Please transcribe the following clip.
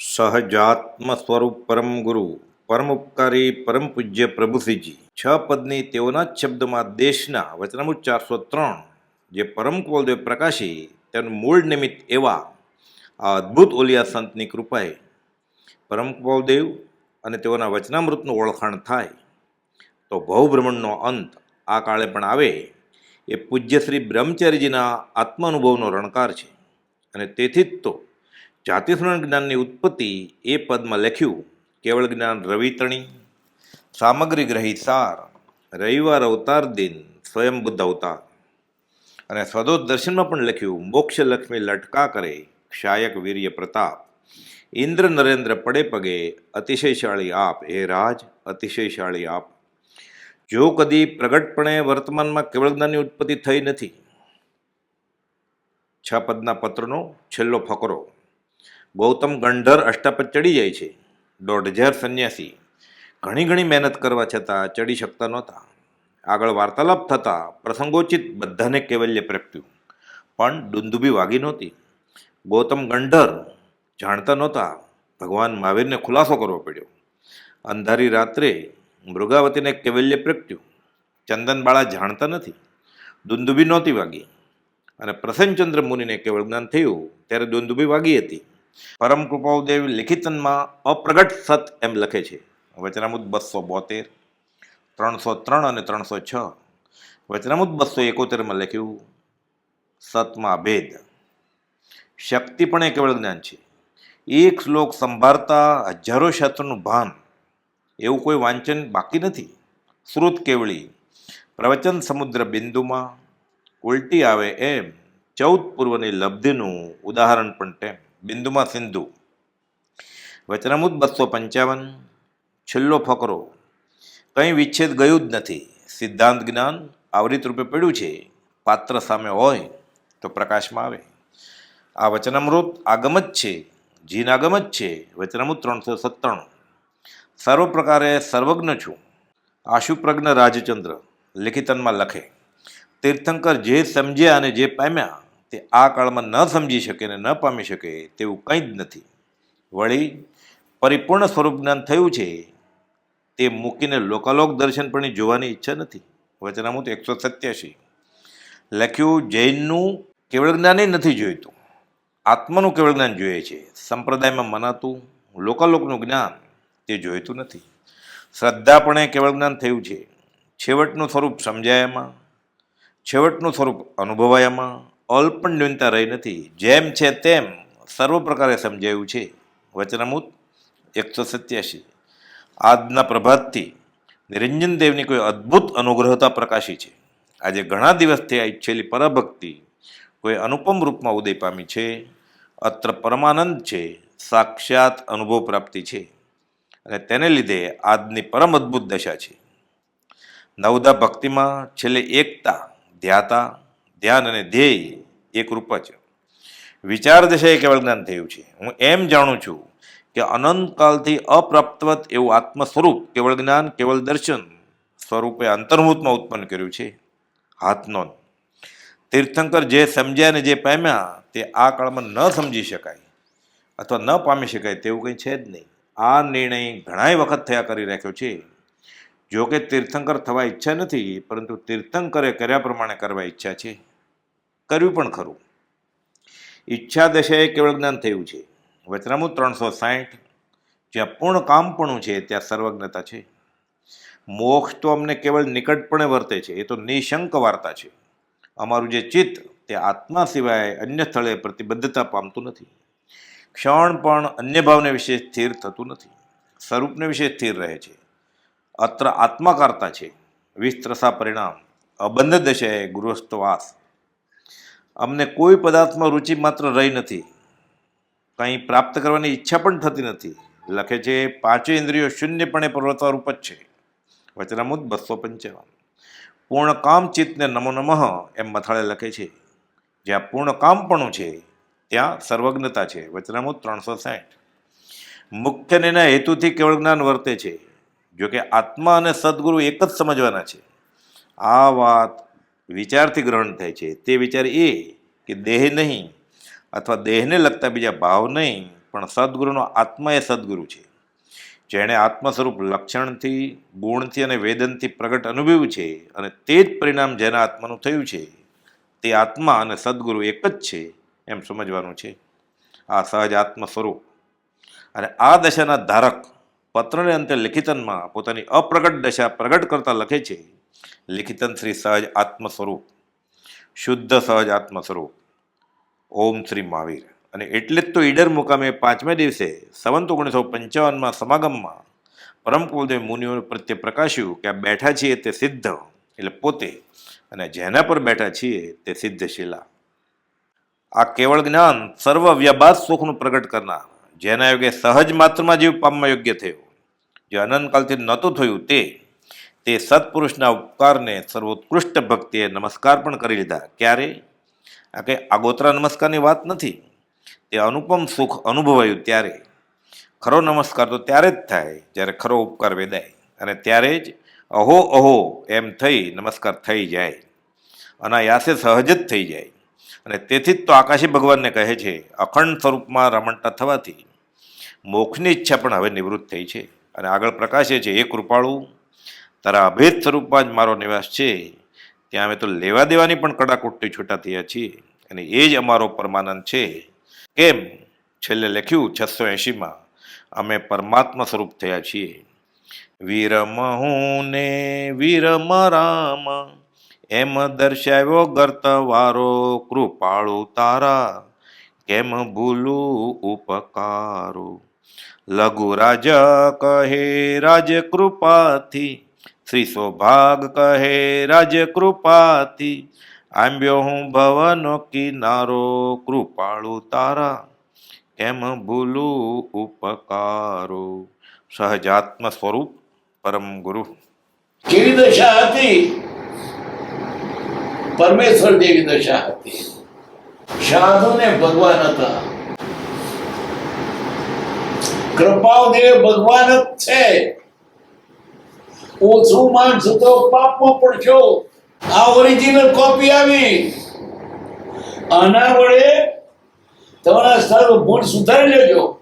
સહજાત્મ સ્વરૂપ પરમ ગુરુ પરમ ઉપકારી પરમ પૂજ્ય પ્રભુસિંહજી. છ પદની તેઓના જ શબ્દમાં દેશના વચનામૃત ચારસો ત્રણ, જે પરમ કુલદેવ પ્રકાશી, તેનું મૂળ નિમિત્ત એવા આ અદ્ભુત ઓલિયા સંતની કૃપાએ પરમ કુલદેવ અને તેઓના વચનામૃતનું ઓળખાણ થાય. તો ભવભ્રમણનો અંત આ કાળે પણ આવે એ પૂજ્ય શ્રી બ્રહ્મચારીજીના આત્માનુભવનો રણકાર છે. અને તેથી જ તો જાતિસ્મરણ જ્ઞાનની ઉત્પત્તિ એ પદમાં લખ્યું, કેવળ જ્ઞાન રવિતણી સામગ્રી ગ્રહી સાર, રવિવાર અવતાર દિન, સ્વયં બુદ્ધ અવતાર. અને સ્વદોત દર્શનમાં પણ લખ્યું મોક્ષ લક્ષ્મી લટકા કરે ક્ષાયક વીર્ય પ્રતાપ. ઇન્દ્ર નરેન્દ્ર પડે પગે, અતિશયશાળી આપ હે રાજ, અતિશયશાળી આપ. જો કદી પ્રગટપણે વર્તમાનમાં કેવળ જ્ઞાનની ઉત્પત્તિ થઈ નથી. છ પદના પત્રનો છેલ્લો ફકરો. ગૌતમ ગંઢર અષ્ટાપદ ચડી જાય છે. દોઢ હજાર સંન્યાસી. ઘણી ઘણી મહેનત કરવા છતાં ચડી શકતા નહોતા. આગળ વાર્તાલાપ થતાં પ્રસંગોચિત બધાને કેવલ્ય પ્રગટ્યું. પણ દુંદુબી વાગી નહોતી. ગૌતમ ગંઢર જાણતા નહોતા ભગવાન મહાવીરને ખુલાસો કરવો પડ્યો. અંધારી રાત્રે મૃગાવતીને કૈવલ્ય પ્રગટ્યું. ચંદનબાળા જાણતા નથી. દુંદુબી નહોતી વાગી. અને પ્રસન્નચંદ્ર મુનિને કેવળ જ્ઞાન થયું, ત્યારે દુંદુબી વાગી હતી. પરમ કૃપાદેવ લિખિતનમાં અપ્રગટ સત એમ લખે છે. વચનામુદ બસો બોતેર, ત્રણસો ત્રણ અને ત્રણસો છ. વચનામુદ બસો એકોતેરમાં લખ્યું, સતમાં ભેદ. શક્તિ પણ એ કેવળ જ્ઞાન છે. એક શ્લોક સંભાળતા હજારો શાસ્ત્રનું ભાન. એવું કોઈ વાંચન બાકી નથી. શ્રુત કેવળી. પ્રવચન સમુદ્ર બિંદુમાં. ઉલટી આવે એમ. ચૌદ પૂર્વની લબ્ધિનું ઉદાહરણ પણ તેમ. બિંદુમાં સિંધુ. વચનમુદ બસો પંચાવન, છેલ્લો ફકરો. કંઈ વિચ્છેદ ગયું જ નથી. સિદ્ધાંત જ્ઞાન આવરિત રૂપે પડ્યું છે. પાત્ર સામે હોય તો પ્રકાશમાં આવે. આ વચનામૃત આગમ જ છે. જીન આગમ જ છે. વચનામૃત ત્રણસો સત્તાણું. સર્વ પ્રકારે સર્વજ્ઞ છું. આશુપ્રજ્ઞ રાજચંદ્ર લિખિતનમાં લખે. તીર્થંકર જે સમજ્યા અને જે પામ્યા તે આ કાળમાં ન સમજી શકે ને ન પામી શકે તેવું કંઈ જ નથી. વળી પરિપૂર્ણ સ્વરૂપ જ્ઞાન થયું છે, તે મૂકીને લોકાલોક દર્શન પણ જોવાની ઈચ્છા નથી. વચનામૂત એકસો સત્યાસી લખ્યું, જૈનનું કેવળ જ્ઞાન નથી જોઈતું. આત્માનું કેવળ જ્ઞાન જોઈએ છે. સંપ્રદાયમાં મનાતું લોકાલોકનું જ્ઞાન તે જોઈતું નથી. શ્રદ્ધાપણે કેવળ જ્ઞાન થયું છે. છેવટનું સ્વરૂપ સમજાયામાં, છેવટનું સ્વરૂપ અનુભવાયામાં અલ્પ ન્યૂનતા રહી નથી. જેમ છે તેમ સર્વ પ્રકારે સમજાયું છે. વચનામૃત એકસો સત્યાસી આજના પ્રભાતથી નિરંજન દેવની કોઈ અદ્ભુત અનુગ્રહતા પ્રકાશી છે. આજે ઘણા દિવસથી આ ઈચ્છેલી પરભક્તિ કોઈ અનુપમ રૂપમાં ઉદય પામી છે. અત્ર પરમાનંદ છે, સાક્ષાત અનુભવ પ્રાપ્તિ છે. અને તેને લીધે આજની પરમ અદ્ભુત દશા છે. નવદા ભક્તિમાં છેલ્લે એકતા, ધ્યાતા ધ્યાન અને ધ્યેય એક રૂપ જ વિચાર દશાએ કેવળ જ્ઞાન થયું છે. હું એમ જાણું છું કે અનંતકાલથી અપ્રાપ્તવત એવું આત્મ સ્વરૂપ કેવળ જ્ઞાન, કેવળ દર્શન સ્વરૂપે અંતર્મૂતમાં ઉત્પન્ન કર્યું છે. હાથનો તીર્થંકર જે સમજ્યા ને જે પામ્યા તે આ કાળમાં ન સમજી શકાય અથવા ન પામી શકાય તેવું કંઈ છે જ નહીં. આ નિર્ણય ઘણાય વખત થયા કરી રાખ્યો છે. જો કે તીર્થંકર થવા ઈચ્છા નથી, પરંતુ તીર્થંકરે કર્યા પ્રમાણે કરવા ઈચ્છા છે. કર્યું પણ ખરું. ઈચ્છા દશાએ કેવળ જ્ઞાન થયું છે. વચનામું ત્રણસો સાહીઠ, જ્યાં પૂર્ણ કામપણું છે, ત્યાં સર્વજ્ઞતા છે. મોક્ષ તો અમને કેવળ નિકટપણે વર્તે છે, એ તો નિશંક વાર્તા છે. અમારું જે ચિત્ત, તે આત્મા સિવાય અન્ય સ્થળે પ્રતિબદ્ધતા પામતું નથી. ક્ષણ પણ અન્ય ભાવને વિશે સ્થિર થતું નથી. સ્વરૂપને વિશે સ્થિર રહે છે. અત્ર આત્માકારતા છે. વિસ્તરસા પરિણામ. અબંધ દશાએ ગૃહસ્થવાસ અમને કોઈ પદાર્થમાં રુચિ માત્ર રહી નથી. કંઈ પ્રાપ્ત કરવાની ઈચ્છા પણ થતી નથી. લખે છે, પાંચે ઇન્દ્રિયો શૂન્યપણે પર્વતરૂપ જ છે. વચનામુદ બસો પંચાવન. પૂર્ણ કામ ચિત્તને નમો નમઃ એમ મથાળે લખે છે. જ્યાં પૂર્ણ કામપણું છે, ત્યાં સર્વજ્ઞતા છે. વચનામુદ ત્રણસો સાઠ. મુખ્ય નિર્ણય હેતુથી કેવળ જ્ઞાન વર્તે છે. જોકે આત્મા અને સદગુરુ એક જ સમજવાના છે. આ વાત વિચારથી ગ્રહણ થાય છે. તે વિચાર એ કે દેહ નહીં અથવા દેહને લગતા બીજા ભાવ નહીં, પણ સદગુરુનો આત્મા એ સદગુરુ છે. જેણે આત્મ સ્વરૂપ લક્ષણથી, ગુણથી અને વેદનથી પ્રગટ અનુભવ્યું છે અને તે જ પરિણામ જેના આત્માનું થયું છે, તે આત્મા અને સદગુરુ એક જ છે એમ સમજવાનું છે. આ સહજ આત્મ સ્વરૂપ અને આ દશાના ધારક પત્રને અંતે લિખિતનમાં પોતાની અપ્રગટ દશા પ્રગટ કરતા લખે છે. લિખિતન શ્રી સહજ આત્મ સ્વરૂપ શુદ્ધ સહજ આત્મ સ્વરૂપ ઓમ શ્રી મહાવીર. અને એટલે જ તો ઈડર મુકામે પાંચમે દિવસે સંવંત ઓગણીસો પંચાવનમાં સમાગમમાં પરમ કુલદેવ મુનિઓ પ્રત્યે પ્રકાશ્યું કે આ બેઠા છીએ તે સિદ્ધ, એટલે પોતે, અને જેના પર બેઠા છીએ તે સિદ્ધ શિલા. આ કેવળ જ્ઞાન સર્વ વ્યબાદ સુખનું પ્રગટ કરનાર, જેના યોગે સહજ માત્રમાં જીવ પામવા યોગ્ય થયો. જે અનંતકાલથી નહોતું થયું તે તે સત્પુરુષના ઉપકારને સર્વોત્કૃષ્ટ ભક્તિએ નમસ્કાર પણ કરી લીધા. ક્યારે? આ કંઈ આગોતરા નમસ્કારની વાત નથી. તે અનુપમ સુખ અનુભવાયું ત્યારે. ખરો નમસ્કાર તો ત્યારે જ થાય, જ્યારે ખરો ઉપકાર વેદાય. અને ત્યારે જ અહો અહો એમ થઈ નમસ્કાર થઈ જાય. અનાયાસે સહજ જ થઈ જાય. અને તેથી જ તો આકાશી ભગવાનને કહે છે, અખંડ સ્વરૂપમાં રમણતા થવાથી મોક્ષની ઈચ્છા પણ હવે નિવૃત્ત થઈ છે. અને આગળ પ્રકાશે છે એ કૃપાળુ તારા અભેદ સ્વરૂપમાં જ મારો નિવાસ છે. ત્યાં અમે તો લેવા દેવાની પણ કડાકુટ્ટી છૂટા થયા છીએ અને એ જ અમારો પરમાનંદ છે. કેમ? છેલ્લે લખ્યું છસો એંશીમાં, અમે પરમાત્મા સ્વરૂપ થયા છીએ. વિરમ હું ને વિરમ રામ, એમ દર્શાવ્યો ગર્તવારો કૃપાળુ તારા. કેમ ભૂલું ઉપકારો? લઘુ રાજ કહે, રાજ કૃપાથી શ્રી સૌભાગ કહે, રાજ કૃપાથી આંબ્યો હું ભવનો કિનારો, કૃપાળુ તારા. કેમ ભૂલું ઉપકારો? સહજાત્મ સ્વરૂપ પરમ ગુરુ. કેવી દશા હતી? પરમેશ્વર જેવી દશા હતી. સાધુ ને ભગવાન હતા. કૃપાઓ દેવ ભગવાન જ છે. ઓછું માન તો પાપમાં પડશો આ ઓરિજિનલ કોપી આવી. આના વડે તમારા સર્વ ગુણ સુધારી લેજો.